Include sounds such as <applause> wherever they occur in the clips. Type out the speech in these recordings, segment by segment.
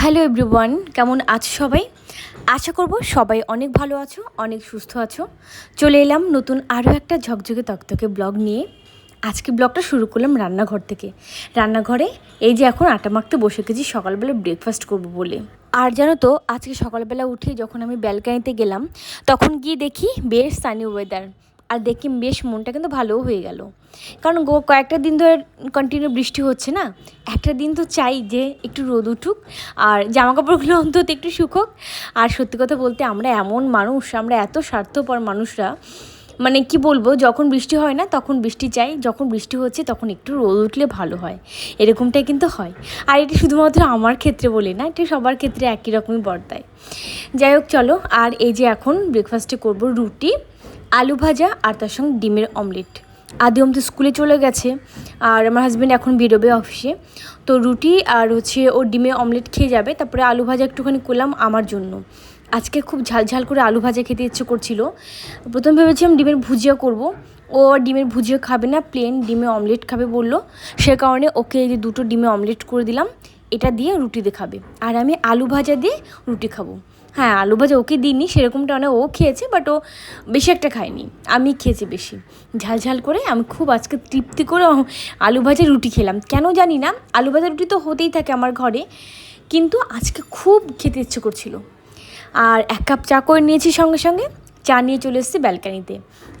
Hello everyone কেমন আছো সবাই? আশা করব সবাই অনেক ভালো আছো, অনেক সুস্থ আছো। চলে এলাম নতুন আরও একটা ঝকঝকে তকতকে ব্লগ নিয়ে। আজকে ব্লগটা শুরু করলাম রান্নাঘর থেকে। রান্নাঘরে এই যে এখন আটা মাখতে বসে গেছি, সকালবেলা ব্রেকফাস্ট করব বলে। আর জানো তো, আজকে সকালবেলা উঠে যখন আমি ব্যালকানিতে গেলাম, তখন গিয়ে দেখি বেশ সানি ওয়েদার আর দেখি বেশ মনটা কিন্তু ভালোও হয়ে গেল। কারণ গো, কয়েকটা দিন ধরে কন্টিনিউ বৃষ্টি হচ্ছে না? একটা দিন তো চাই যে একটু রোদ উঠুক, আর জামা কাপড়গুলো <laughs> অন্তত একটু শুকোক। আর সত্যি কথা বলতে আমরা এমন মানুষ, আমরা এত স্বার্থপর মানুষরা মানে কি বলব, যখন বৃষ্টি হয় না, তখন বৃষ্টি চাই, যখন বৃষ্টি হচ্ছে, তখন একটু রোদ উঠলে ভালো হয়। এরকমটাই কিন্তু হয়। আর এটা শুধুমাত্র আমার ক্ষেত্রে বলি না, এটা সবার ক্ষেত্রে একই রকমই বর্তায়। যাই হোক, চলো, আর এই যে এখন ব্রেকফাস্টে করব রুটি। আলু ভাজা আর তার সঙ্গে ডিমের অমলেট। আদিম তো স্কুলে চলে গেছে আর আমার হাজব্যান্ড এখন বেরোবে অফিসে তো রুটি আর হচ্ছে ও ডিমের অমলেট খেয়ে যাবে, তারপরে আলু ভাজা একটুখানি করলাম আমার জন্য। আজকে খুব ঝাল ঝাল করে আলু ভাজা খেতে ইচ্ছে করছিল। প্রথম ভেবেছিলাম ডিমের ভুজিয়া করব। ও ডিমের ভুজিয়া খাবে না প্লেন ডিমে অমলেট খাবে বলল। সে কারণে ওকে এই যে দুটো ডিমে অমলেট করে দিলাম। এটা দিয়ে রুটি দিয়ে খাবে। আর আমি আলু ভাজা দিয়ে রুটি খাব। হ্যাঁ আলু ভাজা ওকে দিইনি, সেরকমটা অনেক ও খেয়েছে বাট ও বেশি একটা খায়নি। আমি খেয়েছি বেশি। ঝাল ঝাল করে আমি খুব আজকে তৃপ্তি করে আলু ভাজা রুটি খেলাম। কেন জানি না, আলু ভাজা রুটি তো হতেই থাকে আমার ঘরে, কিন্তু আজকে খুব খেতে ইচ্ছে করছিল। আর এক কাপ চা করে নিয়েছি সঙ্গে সঙ্গে, চা নিয়ে চলে এসেছি ব্যালকানিতে।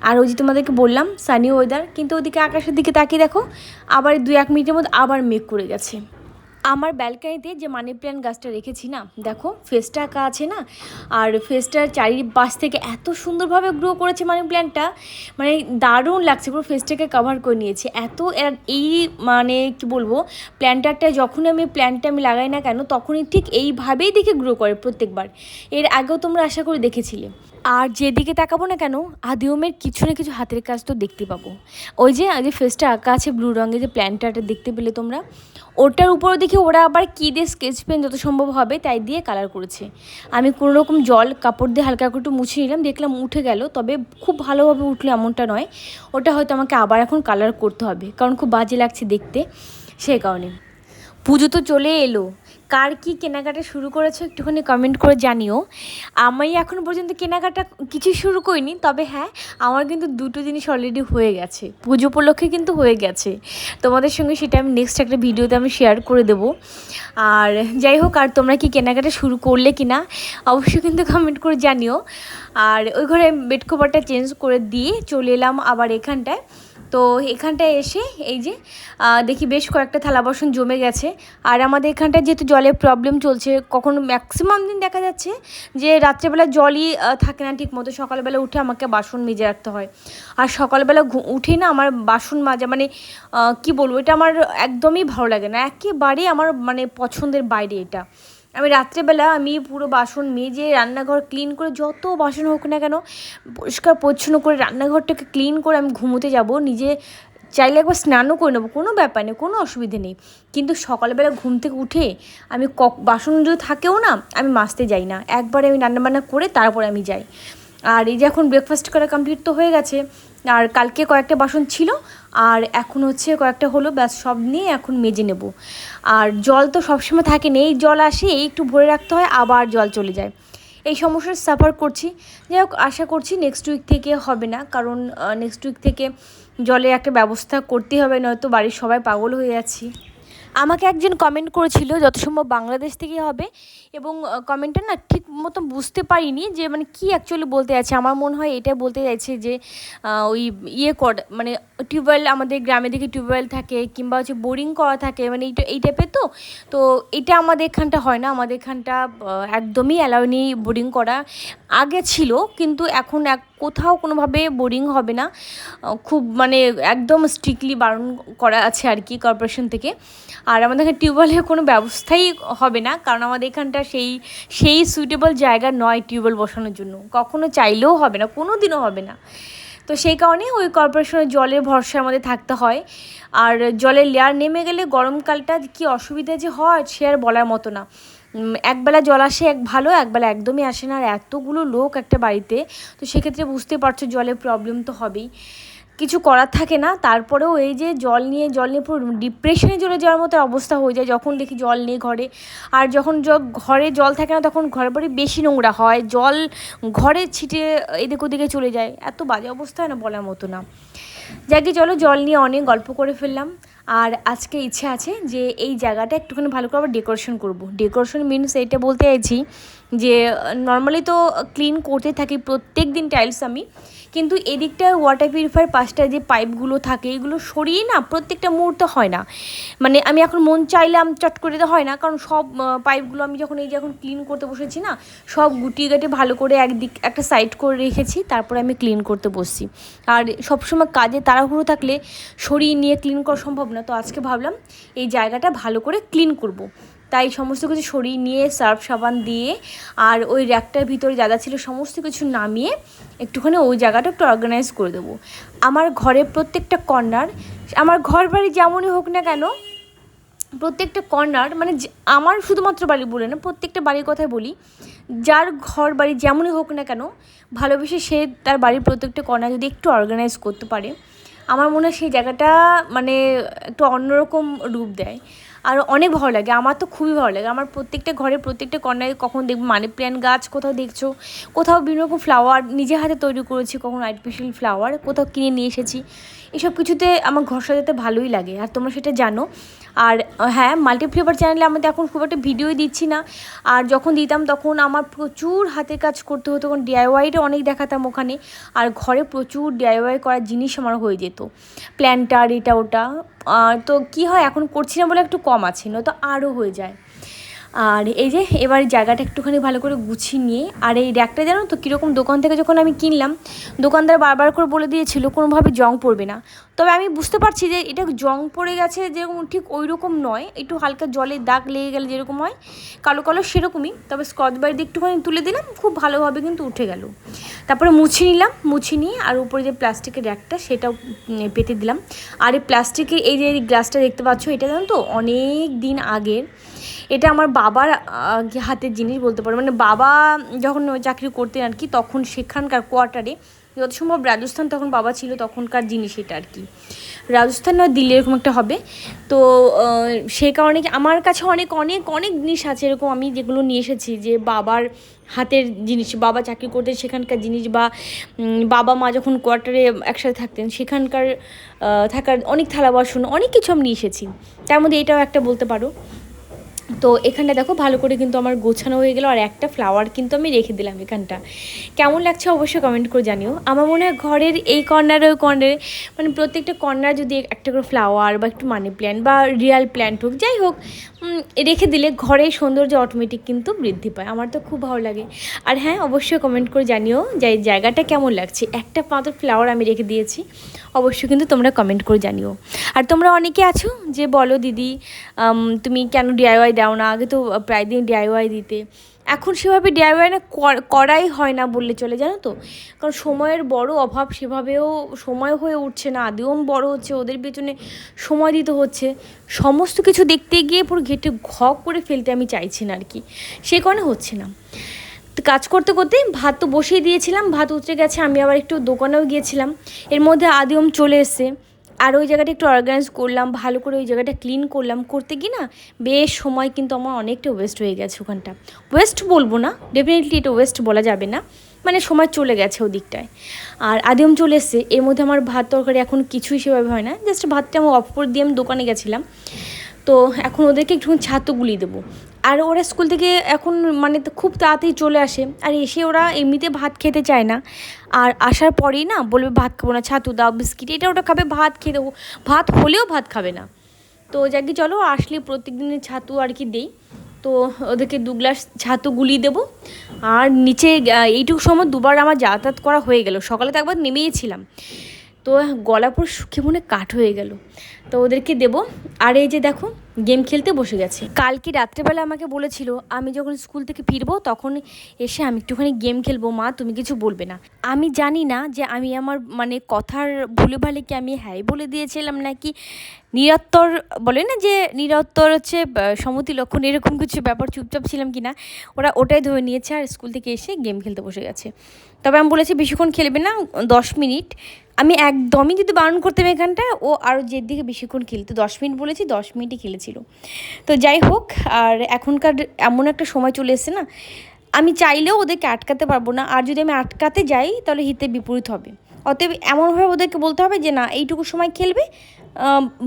আর ওই যে তোমাদেরকে বললাম সানি ওয়েদার কিন্তু ওদিকে আকাশের দিকে তাকিয়ে দেখো, আবার দু এক মিনিটের মধ্যে আবার মেঘ করে গেছে। আমার ব্যালকানিতে যে মানি প্ল্যান্ট গাছটা রেখেছি না, দেখো ফেসটা আঁকা আছে না? আর ফেসটার চারিপাশ থেকে এত সুন্দরভাবে গ্রো করেছে মানি প্ল্যান্টটা মানে দারুণ লাগছে, পুরো ফেসটাকে কভার করে নিয়েছে। এত এই মানে কি বলব প্ল্যান্টারটা যখনই আমি প্ল্যান্টটা আমি লাগাই না কেন, তখনই ঠিক এইভাবেই দেখে গ্রো করে প্রত্যেকবার। এর আগেও তোমরা আশা করে দেখেছিলে। আর যেদিকে তাকাবো না কেন, আদিওমের কিছু না কিছু হাতের কাজ তো দেখতে পাবো। ওই যে যে ফেসটা আঁকা আছে ব্লু রঙের যে প্ল্যান্টারটা দেখতে পেলে তোমরা। ওটার উপরও দেখি ওরা আবার কী দিয়ে স্কেচ পেন যত সম্ভব হবে তাই দিয়ে কালার করেছে। আমি কোনো রকম জল, কাপড় দিয়ে হালকা একটু মুছে নিলাম, দেখলাম উঠে গেল, তবে খুব ভালোভাবে উঠল এমনটা নয়। ওটা হয়তো আমাকে আবার এখন কালার করতে হবে, কারণ খুব বাজে লাগছে দেখতে। সেই কারণে। পুজো তো চলে এলো। কার কি কেনাকাটা শুরু করেছ একটুখানি কমেন্ট করে জানিও। আমি এখনও পর্যন্ত কেনাকাটা কিছু শুরু করিনি, তবে হ্যাঁ আমার কিন্তু দুটো জিনিস অলরেডি হয়ে গেছে। পুজো উপলক্ষে কিন্তু হয়ে গেছে। তোমাদের সঙ্গে সেটা আমি নেক্সট একটা ভিডিওতে আমি শেয়ার করে দেব। আর যাই হোক, আর তোমরা কি কেনাকাটা শুরু করলে কি না, অবশ্যই কিন্তু কমেন্ট করে জানিও। আর ওই ঘরে বেড কভারটা চেঞ্জ করে দিয়ে চলে এলাম আবার এখানটায়। তো এখানটায় এসে এই যে দেখি বেশ কয়েকটা থালা বাসন জমে গেছে। আর আমাদের এখানটায় যেহেতু জলের প্রবলেম চলছে, কখনো ম্যাক্সিমাম দিন দেখা যাচ্ছে যে রাত্রেবেলা জলই থাকে না ঠিক মতো সকালবেলা উঠে আমাকে বাসন মেজে রাখতে হয়। আর সকালবেলা উঠে না আমার বাসন মাজা মানে কি বলব? এটা আমার একদমই ভালো লাগে না। একেবারেই আমার মানে পছন্দের বাইরে এটা। আমি রাত্রেবেলা, আমি পুরো বাসন মেজে রান্নাঘর ক্লিন করে যত বাসন হোক না কেন, পরিষ্কার পরিচ্ছন্ন করে রান্নাঘরটাকে ক্লিন করে আমি ঘুমোতে যাব। নিজে চাইলে একবার স্নানও করে নেব, কোনো ব্যাপার নেই, কোনো অসুবিধে নেই। কিন্তু সকালবেলা ঘুম থেকে উঠে আমি ক বাসন যদি থাকেও না, আমি মাসতে যাই না। একবারে আমি রান্নাবান্না করে তারপরে আমি যাই। আর এই যে এখন ব্রেকফাস্ট করা কমপ্লিট তো হয়ে গেছে, আর কালকে কয়েকটা বাসন ছিল, আর এখন হচ্ছে কয়েকটা হলো, ব্যাস সব নিয়ে এখন মেজে নেব। আর জল তো সবসময় থাকে না, এই জল আসে, এই একটু ভরে রাখতে হয়, আবার জল চলে যায়। এই সমস্যার সাফার করছি। যাই হোক, আশা করছি নেক্সট উইক থেকে হবে না, কারণ নেক্সট উইক থেকে জলের একটা ব্যবস্থা করতেই হবে, নয়তো বাড়ির সবাই পাগল হয়ে যাচ্ছি। আমাকে একজন কমেন্ট করেছিল যত সম্ভব বাংলাদেশ থেকে হবে এবং কমেন্টটা না ঠিক মতো বুঝতে পারিনি যে মানে কি অ্যাকচুয়ালি বলতে যাচ্ছে। আমার মনে হয় এটা বলতে চাইছে যে ওই ইয়ে কর মানে টিউবওয়েল আমাদের গ্রামে দিকে টিউবওয়েল থাকে কিংবা হচ্ছে বোরিং করা থাকে মানে এইটা, এই টাইপের তো। তো এটা আমাদের এখানটা হয় না। আমাদের এখানটা একদমই অ্যালাউ নেই বোরিং করা। আগে ছিল, কিন্তু এখন এক কোথাও কোনোভাবে বোরিং হবে না। খুব মানে একদম স্ট্রিক্টলি বারণ করা আছে আর কি কর্পোরেশন থেকে। আর আমাদের এখানে টিউবওয়েলের কোনো ব্যবস্থাই হবে না, কারণ আমাদের এখানটা সেই সেই সুইটেবল জায়গা নয় টিউবওয়েল বসানোর জন্য। কখনো চাইলেও হবে না কোনো দিনও হবে না। তো সেই কারণে ওই কর্পোরেশনের জলের ভরসায় আমাদের থাকতে হয়। আর জলের লেয়ার নেমে গেলে গরমকালটা কি অসুবিধা যে হয় সে আর বলার মতো না। একবেলা জল আসে এক ভালো, একবেলা একদমই আসে না। আর এতগুলো লোক একটা বাড়িতে, তো সেক্ষেত্রে বুঝতে পারছ জলের প্রবলেম তো হবেই। কিছু করার থাকে না, তারপরেও এই যে জল নিয়ে জল নিয়ে পুরো ডিপ্রেশনে চলে যাওয়ার মতো অবস্থা হয়ে যায় যখন দেখি জল নেই ঘরে। আর যখন ঘরে জল থাকে না তখন ঘরের বাড়ি বেশি নোংরা হয়, জল ঘরে ছিটে এদিক ওদিকে চলে যায়। এত বাজে অবস্থা না বলার মতো না। যাকে চলো জল নিয়ে অনেক গল্প করে ফেললাম। আর আজকে ইচ্ছে আছে যে এই জায়গাটা একটুখানি ভালো করে আবার ডেকোরেশন করব। ডেকোরেশন মিনস এইটা বলতে চাইছি যে নর্মালি তো ক্লিন করতে থাকি প্রত্যেক দিন টাইলস আমি। কিন্তু এদিকটা ওয়াটার পিউরিফায়ার পাশটা যে পাইপগুলো থাকে, এগুলো সরিয়ে না প্রত্যেকটা মুহূর্তে হয় না মানে আমি এখন মন চাইলাম চট করে দিতে হয় না, কারণ সব পাইপগুলো আমি যখন এই যে এখন ক্লিন করতে বসেছি না, সব গুটিয়ে গাটে ভালো করে একদিক, একটা সাইড করে রেখেছি, তারপরে আমি ক্লিন করতে বসছি আর সবসময় কাজে তাড়াহুড়ো থাকলে সরিয়ে নিয়ে ক্লিন করা সম্ভব না, তো আজকে ভাবলাম এই জায়গাটা ভালো করে ক্লিন করব। তাই সমস্ত কিছু সরিয়ে নিয়ে সার্ফ সাবান দিয়ে আর ওই র্যাকটার ভিতরে যা যা ছিল সমস্ত কিছু নামিয়ে একটুখানি ওই জায়গাটা একটু অর্গানাইজ করে দেবো। আমার ঘরের প্রত্যেকটা কর্নার আমার ঘর বাড়ি যেমনই হোক না কেন, প্রত্যেকটা কর্নার মানে আমার শুধুমাত্র বাড়ি বলে না, প্রত্যেকটা বাড়ির কথাই বলি, যার ঘর বাড়ি যেমনই হোক না কেন, ভালোবেসে সে তার বাড়ির প্রত্যেকটা কর্নার যদি একটু অর্গানাইজ করতে পারে, আমার মনে হয় সেই জায়গাটা মানে একটু অন্যরকম রূপ দেয়। আর অনেক ভালো লাগে, আমার তো খুবই ভালো লাগে। আমার প্রত্যেকটা ঘরে প্রত্যেকটা কর্নারে কখন দেখব মানি প্ল্যান্ট গাছ কোথাও দেখছ, কোথাও বিভিন্ন রকম ফ্লাওয়ার নিজে হাতে তৈরি করেছি, কখন আর্টিফিশিয়াল ফ্লাওয়ার কোথাও কিনে নিয়ে এসেছি। এসব কিছুতে আমার ঘর সাজাতে ভালোই লাগে, আর তোমরা সেটা জানো। আর হ্যাঁ মাল্টিফ্লেভার চ্যানেলে আমাদের এখন খুব একটা ভিডিওই দিচ্ছি না। আর যখন দিতাম তখন আমার প্রচুর হাতের কাজ করতে হতো তখন ডিআইওয়াইটা অনেক দেখাতাম ওখানে। আর ঘরে প্রচুর ডিআইওয়াই করার জিনিস আমার হয়ে যেত। প্ল্যান্টার এটা ওটা তো কি হয় এখন করছি না বলে একটু কম আছে নয়তো আরও হয়ে যায়। আর এই যে, এবার জায়গাটা একটুখানি ভালো করে গুছিয়ে নিয়ে, আর এই র্যাকটা জানো তো কীরকম দোকান থেকে যখন আমি কিনলাম, দোকানদার বারবার করে বলে দিয়েছিল কোনোভাবে জং পড়বে না। তবে আমি বুঝতে পারছি যে এটা জং পড়ে গেছে যেরকম ঠিক ওই রকম নয়, একটু হালকা জলে দাগ লেগে গেলে যেরকম হয়, কালো কালো সেরকমই। তবে স্কচ দিয়ে একটুখানি তুলে দিলাম, খুব ভালোভাবে কিন্তু উঠে গেল। তারপরে মুছে নিলাম, মুছে নিয়ে আর উপরে যে প্লাস্টিকের র্যাকটা সেটাও পেতে দিলাম। আর এই প্লাস্টিকের এই যে গ্লাসটা দেখতে পাচ্ছ, এটা জানো তো অনেক দিন আগের এটা আমার বাবার হাতের জিনিস বলতে পারো। মানে বাবা যখন চাকরি করতেন আর কি, তখন সেখানকার কোয়ার্টারে যত সম্ভব রাজস্থান তখন বাবা ছিল তখনকার জিনিস এটা আর কি। রাজস্থান নয়, দিল্লি এরকম একটা হবে। তো সেই কারণে আমার কাছে অনেক অনেক অনেক জিনিস আছে এরকম আমি যেগুলো নিয়ে এসেছি যে বাবার হাতের জিনিস, বাবা চাকরি করতেন সেখানকার জিনিস বা বাবা মা যখন কোয়ার্টারে একসাথে থাকতেন সেখানকার থাকার অনেক থালা বাসন, অনেক কিছু আমি নিয়ে এসেছি। তার মধ্যে এটাও একটা বলতে পারো। তো এখানটা দেখো, ভালো করে কিন্তু আমার গোছানো হয়ে গেলো আর একটা ফ্লাওয়ার কিন্তু আমি রেখে দিলাম এখানটা। কেমন লাগছে অবশ্যই কমেন্ট করে জানিও। আমার মনে হয় ঘরের এই কর্নারে ওই কর্নারে মানে প্রত্যেকটা কর্নার যদি একটা করে ফ্লাওয়ার বা একটু মানি প্ল্যান্ট বা রিয়াল প্ল্যান্ট হোক, যাই হোক রেখে দিলে ঘরের সৌন্দর্য অটোমেটিক কিন্তু বৃদ্ধি পায়। আমার তো খুব ভালো লাগে। আর হ্যাঁ অবশ্যই কমেন্ট করে জানিও যে জায়গাটা কেমন লাগছে। একটা মাত্র ফ্লাওয়ার আমি রেখে দিয়েছি। অবশ্যই কিন্তু তোমরা কমেন্ট করে জানিও। আর তোমরা অনেকে আছো যে বলো দিদি তুমি কেন ডিআইওয়াই দাও না, আগে তো প্রায় দিন ডিআইওয়াই দিতে। এখন সেভাবে ডিআইওয়াই না কর- করাই হয় না বললে চলে, জানো তো? কারণ সময়ের বড় অভাব সেভাবেও সময় হয়ে উঠছে না আদিও বড় হচ্ছে, ওদের পেছনে সময় দিতে হচ্ছে। সমস্ত কিছু দেখতে গিয়ে পুরো ঘেটে ঘ করে ফেলতে আমি চাইছি না আর কি। সে কারণে হচ্ছে না। কাজ করতে করতে ভাত তো বসিয়ে দিয়েছিলাম, ভাত উতরে গেছে, আমি আবার একটু দোকানেও গিয়েছিলাম। এর মধ্যে আদিম চলে এসছে। আর ওই জায়গাটা একটু অর্গানাইজ করলাম, ভালো করে ওই জায়গাটা ক্লিন করলাম। করতে গিয়ে না বেশ সময় কিন্তু আমার অনেকটা ওয়েস্ট হয়ে গেছে ওখানটা। ওয়েস্ট বলব না ডেফিনেটলি এটা ওয়েস্ট বলা যাবে না। মানে সময় চলে গেছে ওদিকটায়। আর আদিম চলে এসছে, এর মধ্যে আমার ভাত তরকারি এখন কিছুই সেভাবে হয় না। জাস্ট ভাতটা আমি অফ করে দিয়ে আমি দোকানে গেছিলাম। তো এখন ওদেরকে একটু ছাতু গুলি দেবো। আর ওরা স্কুল থেকে এখন মানে খুব তাড়াতাড়ি চলে আসে। আর এসে ওরা এমনিতে ভাত খেতে চায় না। আর আসার পরেই না বলবে, ভাত খাব না, ছাতু দাও, বিস্কিট, এটা ওটা খাবে, ভাত খেয়ে দেবো। ভাত হলেও ভাত খাবে না। তো যাকে চলো আসলে প্রত্যেক দিনের ছাতু আর কি দেই। তো ওদেরকে দু গ্লাস ছাতু গুলিয়ে দেবো। আর নিচে এইটুকু সময় দুবার আমার যাতায়াত করা হয়ে গেল। সকালে তো একবার নেমেইছিলাম। তো গলা শুকিয়ে মনে কাঠ হয়ে গেল। তো ওদেরকে দেবো। আর এই যে দেখো গেম খেলতে বসে গেছে। কালকে রাত্রেবেলা আমাকে বলেছিল, আমি যখন স্কুল থেকে ফিরবো, তখন এসে আমি একটুখানি গেম খেলব, মা, তুমি কিছু বলবে না। আমি জানি না যে আমি আমার মানে কথার ভুলে ভালে কি আমি হ্যাঁ বলে দিয়েছিলাম নাকি নিরত্তর, বলে না যে নিরত্তর হচ্ছে সমতি লক্ষণ, এরকম কিছু ব্যাপার চুপচাপ ছিলাম কি না ওরা ওটাই ধরে নিয়েছে আর স্কুল থেকে এসে গেম খেলতে বসে গেছে। তবে আমি বলেছি, বেশিক্ষণ খেলবে না, দশ মিনিট। আমি একদমই যদি বারণ করতাম এখানটায়, ও আরও জের দিকে বেশিক্ষণ খেলতো। দশ মিনিট বলেছি, দশ মিনিটই খেলেছিল তো যাই হোক, আর এখনকার এমন একটা সময় চলে এসছে না, আমি চাইলেও ওদেরকে আটকাতে পারব না। আর যদি আমি আটকাতে যাই, তাহলে হিতে বিপরীত হবে। অতএব এমনভাবে ওদেরকে বলতে হবে যে, না, এইটুকু সময় খেলবে।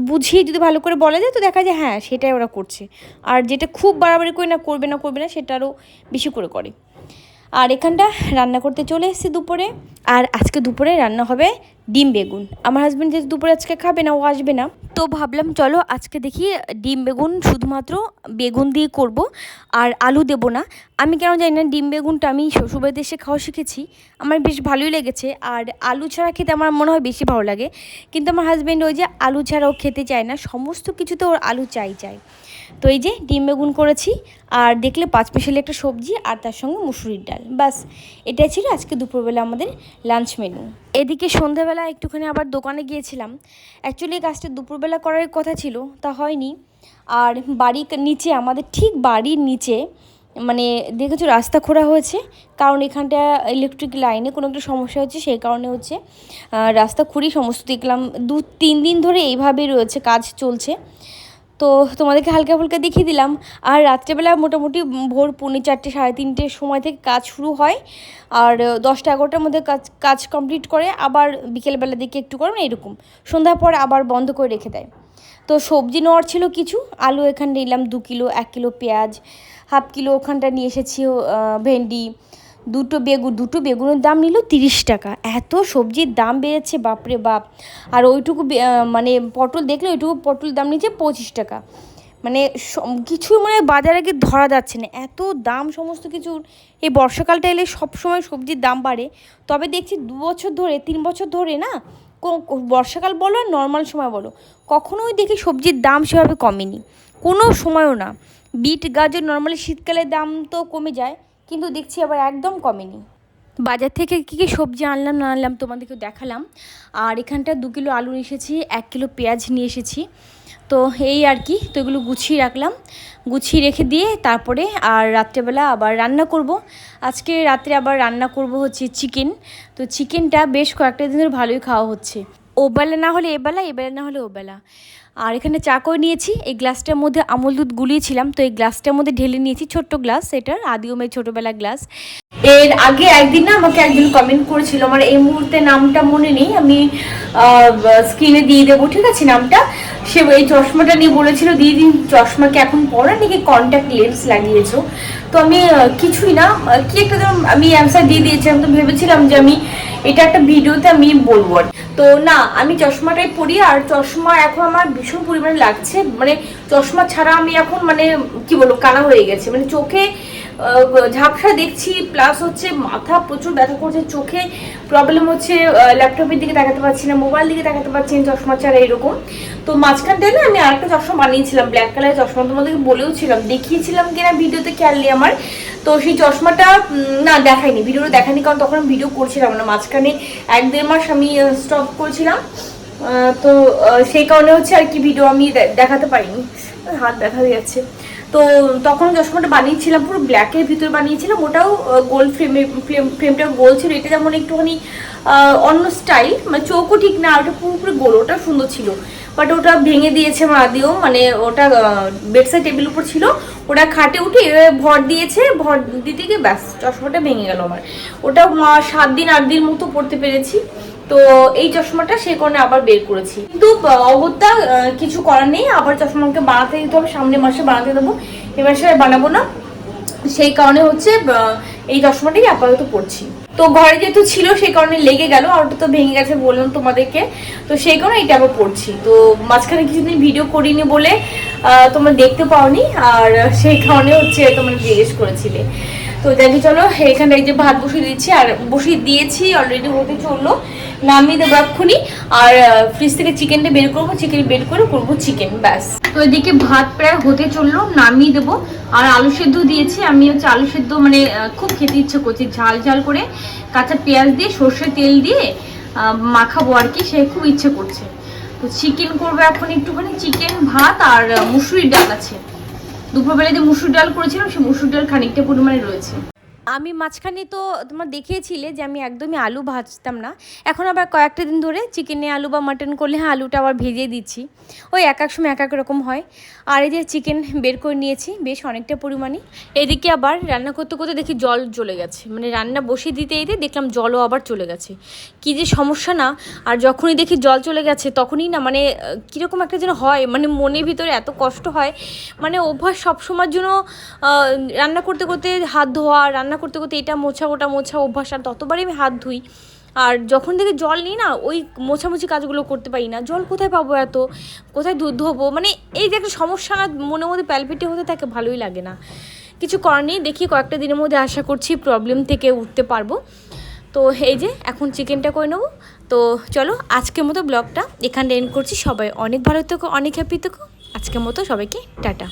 বুঝিয়ে যদি ভালো করে বলা যায়, তো দেখা যায় হ্যাঁ সেটাই ওরা করছে। আর যেটা খুব বাড়াবাড়ি করে না, করবে না করবে না সেটারও বেশি করে করে। আর এখানটা রান্না করতে চলে এসেছি দুপুরে। আর আজকে দুপুরে রান্না হবে ডিম বেগুন। আমার হাজব্যান্ড যেহেতু দুপুরে আজকে খাবে না, ও আসবে না। তো ভাবলাম চলো আজকে দেখি ডিম বেগুন শুধুমাত্র বেগুন দিয়ে করব, আর আলু দেবো না। আমি কেন জানি না, ডিম বেগুনটা আমি শ্বশুরবাড়িতে এসে খাওয়া শিখেছি। আমার বেশ ভালোই লেগেছে, আর আলু ছাড়া খেতে আমার মনে হয় বেশি ভালো লাগে। কিন্তু আমার হাজব্যান্ড ওই যে আলু ছাড়াও খেতে চায় না, সমস্ত কিছুতে ওর আলু চাই চাই। তো এই যে ডিম বেগুন করেছি, আর দেখলে পাঁচ মিশালি একটা সবজি আর তার সঙ্গে মুসুরির ডাল। বাস এটাই ছিল আজকে দুপুরবেলা আমাদের লাঞ্চ মেনু। এদিকে সন্ধ্যাবেলা একটুখানি আবার দোকানে গিয়েছিলাম। অ্যাকচুয়ালি এই কাজটা দুপুরবেলা করার কথা ছিল, তা হয়নি। আর বাড়ির নিচে, আমাদের ঠিক বাড়ির নিচে মানে দেখেছ রাস্তা খোঁড়া হয়েছে, কারণ এখানটা ইলেকট্রিক লাইনে কোনো একটা সমস্যা হচ্ছে, সেই কারণে হচ্ছে রাস্তা খুঁড়ি সমস্ত দেখলাম। দু তিন দিন ধরে এইভাবেই রয়েছে, কাজ চলছে। তো তোমাদেরকে হালকা ফুলকা দেখিয়ে দিলাম। আর রাত্রেবেলা মোটামুটি ভোর পৌনে চারটে, সাড়ে তিনটের সময় থেকে কাজ শুরু হয়। আর দশটা এগারোটার মধ্যে কাজ কাজ কমপ্লিট করে আবার বিকেলবেলা দিকে একটু করে না এরকম। সন্ধ্যার পর আবার বন্ধ করে রেখে দেয়। তো সবজি নেওয়ার ছিল কিছু। আলু এখানে নিলাম দু কিলো, এক কিলো পেঁয়াজ, হাফ কিলো ওখানটা নিয়ে এসেছি ভেন্ডি। দুটো বেগুন দুটো বেগুনের দাম নিল তিরিশ টাকা। এত সবজির দাম বেড়েছে, বাপরে বাপ। আর ওইটুকু মানে পটল দেখলে ওইটুকু পটল দাম নিচ্ছে পঁচিশ টাকা। মানে কিছু মানে বাজারে গিয়ে ধরা যাচ্ছে না। এত দাম সমস্ত কিছুর এই বর্ষাকালটা এলে সব সময় সবজির দাম বাড়ে। তবে দেখছি দু বছর ধরে, তিন বছর ধরে না বর্ষাকাল বলো আর নর্মাল সময় বলো, কখনোই দেখি সবজির দাম সেভাবে কমেনি। কোনো সময়ও না। বিট, গাজর নর্মালি শীতকালে দাম তো কমে যায়। কিন্তু দেখছি আবার একদম কমেনি। বাজার থেকে কী কী সবজি আনলাম, না আনলাম তোমাদেরকে দেখালাম। আর এখানটা দু কিলো আলু নিয়ে এসেছি, এক কিলো পেঁয়াজ নিয়ে এসেছি। তো এই আর কি, তো এগুলো গুছিয়ে রাখলাম। গুছিয়ে রেখে দিয়ে তারপরে আর রাত্রেবেলা আবার রান্না করব। আজকে রাত্রে আবার রান্না করব হচ্ছে চিকেন। তো চিকেনটা বেশ কয়েকটা দিন ধরে ভালোই খাওয়া হচ্ছে। ওবেলা না হলে এবেলা এবেলা না হলে ওবেলা। আর এখানে চা করে নিয়েছি। এই গ্লাসটার মধ্যে আমল দুধ গুলিয়েছিলাম, তো এই গ্লাসটার মধ্যে ঢেলে নিয়েছি ছোট্ট গ্লাস এটার আদিওমের ছোটোবেলা গ্লাস। এর আগে একদিন না আমাকে একজন কমেন্ট করেছিল, আমার এই মুহূর্তে নামটা মনে নেই, আমি স্ক্রিনে দিয়ে দেবো, ঠিক আছে নামটা? সে এই চশমাটা নিয়ে বলেছিল, দিদি, চশমাকে এখন পরা নাকি কন্ট্যাক্ট লেন্স লাগিয়েছো? তো আমি কিছুই না কি একটা আমি অ্যান্সার দিয়ে দিয়েছিলাম, তো ভেবেছিলাম যে আমি এটা একটা ভিডিওতে আমি বলব তো না, আমি চশমাটাই পরি আর চশমা এখন আমার ভীষণ পরিমাণে লাগছে। মানে চশমা ছাড়া আমি এখন মানে কি বলব, কানা হয়ে গেছে। মানে চোখে ঝাপসা দেখছি প্লাস হচ্ছে মাথা প্রচুর ব্যথা করছে, চোখে প্রবলেম হচ্ছে ল্যাপটপের দিকে তাকাতে পারছি না মোবাইল দিকে তাকাতে পারছি না, চশমা ছাড়া এরকম। তো মাঝখানটায় না আমি আরেকটা চশমা বানিয়েছিলাম ব্ল্যাক কালারের চশমা। তোমাদেরকে বলেও ছিলাম দেখিয়েছিলাম কিনা ভিডিওতে, খেয়াল নেই আমার। তো সেই চশমাটা না, দেখাইনি, ভিডিওটা দেখাইনি, কারণ তখন ভিডিও করছিলাম না, মাঝখানে এক দেড় মাস আমি স্টপ করেছিলাম। তো সেই কারণে হচ্ছে আর কি ভিডিও আমি দেখাতে পারিনি। হাত দেখা যাচ্ছে। তো তখন চশমাটা বানিয়েছিলাম, পুরো ব্ল্যাকের ভিতরে বানিয়েছিলাম, ওটাও গোল্ড ফ্রেমে ফ্রেমটা গোল ছিল, এটা যেমন একটুখানি অন্য স্টাইল মানে চৌকো ঠিক না, ওটা পুরোপুরি গোল, ওটা সুন্দর ছিল। বাট ওটা ভেঙে দিয়েছে মা আদিও মানে ওটা বেডসাইড টেবিল উপর ছিল। ওটা খাটে উঠে ভর দিয়েছে, ভর দিতে গিয়ে ব্যাস, চশমাটা ভেঙে গেল আমার। ওটা সাত দিন, আট দিন মতো পড়তে পেরেছি। তো এই চশমাটা সে কারণে আবার বের করেছি। কিন্তু অগত্যা কিছু করার নেই। আবার চশমাকে বানাতে দিতে হবে সামনের মাসে বানাতে দেবো। এ মাসে বানাবো না। সেই কারণে হচ্ছে এই চশমাটাই আপাতত পড়ছি। তো ঘরে যেহেতু ছিল, সেই কারণে লেগে গেল। আর ওটা তো ভেঙে গেছে বললাম তোমাদেরকে। তো সেই কারণে এটা আবার পড়ছি। তো মাঝখানে কিছুদিন ভিডিও করিনি বলে তোমরা দেখতে পাওনি। আর সেই কারণে হচ্ছে তোমরা জিজ্ঞেস করেছিলে। তো দেখি, চলো, এখানে এই যে ভাত বসিয়ে দিচ্ছি, আর বসিয়ে দিয়েছি অলরেডি হতে চলল। নামিয়ে দেবো এক্ষুনি, আর ফ্রিজ থেকে চিকেনটা বের করব চিকেন বের করে করব চিকেন ব্যাস। তো এদিকে ভাত প্রায় হতে চলল, নামিয়ে দেবো। আর আলু সেদ্ধ দিয়েছি, আমি হচ্ছে আলু সেদ্ধ মানে খুব খেতে ইচ্ছে করছি, ঝাল ঝাল করে। কাঁচা পেঁয়াজ দিয়ে, সর্ষে তেল দিয়ে মাখাবো আর কি, সে খুব ইচ্ছে করছে। তো চিকেন করব এখন একটুখানি চিকেন ভাত আর মুসুরির ডাল আছে। দুপুরবেলায় যে মুসুর ডাল করেছিলাম সেই মুসুর ডাল খানিকটা পরিমাণে রয়েছে। আমি মাঝখানে তো তোমার দেখিয়েছিলে যে আমি একদমই আলু ভাজতাম না। এখন আবার কয়েকটা দিন ধরে চিকেনে আলু বা মাটন করলে হ্যাঁ আলুটা আবার ভেজে দিচ্ছি। ওই এক এক সময় এক এক রকম হয়। আর এই যে চিকেন বের করে নিয়েছি, বেশ অনেকটা পরিমাণে। এদিকে আবার রান্না করতে করতে দেখি জল চলে গেছে। মানে রান্না বসিয়ে দিতে দিতে দেখলাম জলও আবার চলে গেছে। কী যে সমস্যা না? আর যখনই দেখি জল চলে গেছে, তখনই না মানে কীরকম একটা যেন হয়। মানে মনের ভিতরে এত কষ্ট হয়। মানে অভ্যাস সবসময়ের জন্য রান্না করতে করতে হাত ধোয়া, রান্না করতে করতে এটা মোছা, ওটা মোছা অভ্যাস, আর ততবারই আমি হাত ধুই। আর যখন থেকে জল নিই না, ওই মোছামুছি কাজগুলো করতে পারি না। জল কোথায় পাবো এত? কোথায় দুধ ধোবো? মানে এই যে একটা সমস্যা না মনের মধ্যে প্যালপিটে হতে থাকে, ভালোই লাগে না। কিছু করার নেই, দেখি কয়েকটা দিনের মধ্যে আশা করছি প্রবলেম থেকে উঠতে পারব। তো এই যে, এখন চিকেনটা করে নেব। তো চলো, আজকের মতো ব্লগটা এখানে এন্ড করছি। সবাই অনেক ভালো থেকো, অনেক হ্যাপি থেকো। আজকের মতো সবাইকে টাটা।